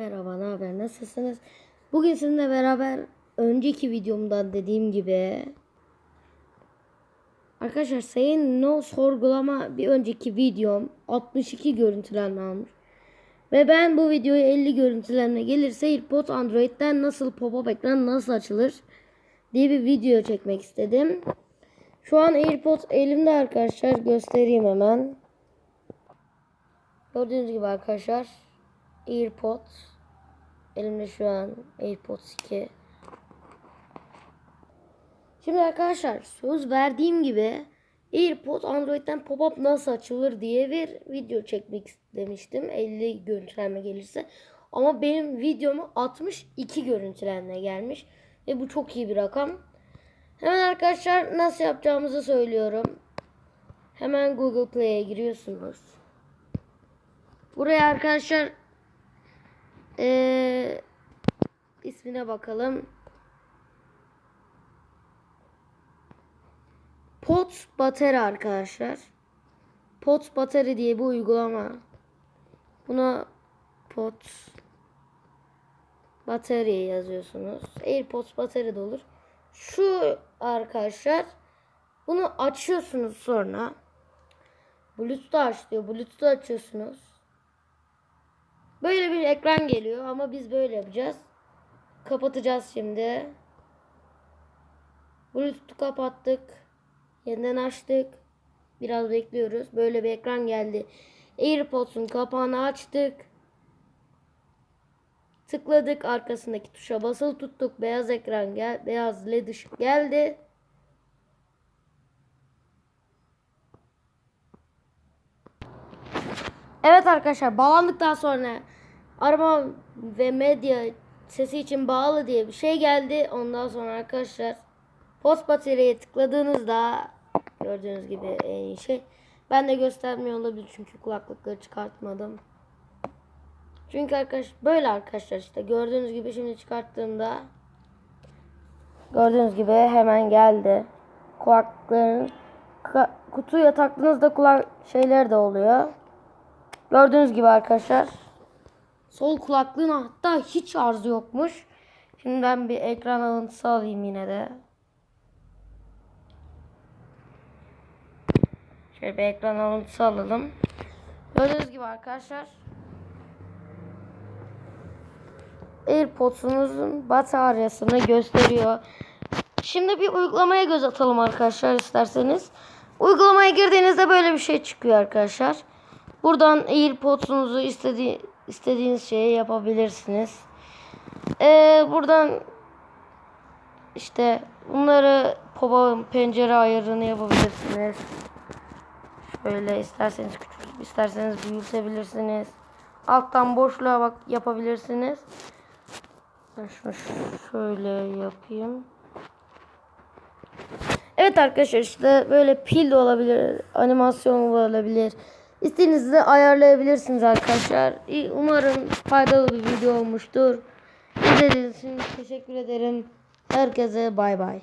Merhaba, ne haber? Nasılsınız? Bugün sizinle beraber önceki videomda dediğim gibi Arkadaşlar sayın no sorgulama bir önceki videom 62 görüntülenme almış. Ve ben bu videoyu 50 görüntülenme gelirse AirPods Android'den nasıl pop-up ekran nasıl açılır diye bir video çekmek istedim. Şu an AirPods elimde arkadaşlar göstereyim hemen. Gördüğünüz gibi arkadaşlar AirPods elimde şu an AirPods 2. Şimdi arkadaşlar söz verdiğim gibi AirPods Android'den pop-up nasıl açılır diye bir video çekmek istemiştim. 50 görüntülenme gelirse. Ama benim videomu 62 görüntülenme gelmiş. Ve bu çok iyi bir rakam. Hemen arkadaşlar nasıl yapacağımızı söylüyorum. Hemen Google Play'e giriyorsunuz. Buraya arkadaşlar ee, ismine bakalım. Pots Battery arkadaşlar. Pots Battery diye bir uygulama. Buna Pots Battery yazıyorsunuz. AirPods Battery de olur. Şu arkadaşlar bunu açıyorsunuz sonra. Bluetooth aç diyor. Bluetooth açıyorsunuz. Böyle bir ekran geliyor ama biz böyle yapacağız. Kapatacağız şimdi. Bluetooth'u kapattık. Yeniden açtık. Biraz bekliyoruz. Böyle bir ekran geldi. AirPods'un kapağını açtık. Tıkladık arkasındaki tuşa basılı tuttuk. Beyaz ekran gel beyaz led ışık geldi. Evet arkadaşlar bağlandıktan sonra arama ve medya sesi için bağlı diye bir şey geldi. Ondan sonra arkadaşlar post bataryaya tıkladığınızda gördüğünüz gibi en iyi şey. Ben de göstermiyor olabilir çünkü kulaklıkları çıkartmadım. Çünkü arkadaş böyle arkadaşlar işte gördüğünüz gibi şimdi çıkarttığımda gördüğünüz gibi hemen geldi. Kulaklıkların kutuya taktığınızda kulak şeyler de oluyor. Gördüğünüz gibi arkadaşlar. Sol kulaklığın hatta hiç arıza yokmuş. Şimdi ben bir ekran alıntısı alayım yine de. Şöyle bir ekran alıntısı alalım. Gördüğünüz gibi arkadaşlar. AirPods'unuzun bataryasını gösteriyor. Şimdi bir uygulamaya göz atalım arkadaşlar isterseniz. Uygulamaya girdiğinizde böyle bir şey çıkıyor arkadaşlar. Buradan AirPods'unuzu istediği, istediğiniz şeyi yapabilirsiniz. Ee, buradan işte bunları pop pencere ayarını yapabilirsiniz. Şöyle isterseniz küçük, isterseniz büyütebilirsiniz. Alttan boşluğa bak yapabilirsiniz. Ben şunu şöyle yapayım. Evet arkadaşlar işte böyle pil de olabilir, animasyon olabilir. İstediğinizi ayarlayabilirsiniz arkadaşlar. Umarım faydalı bir video olmuştur. İzlediğiniz için teşekkür ederim. Herkese bay bay.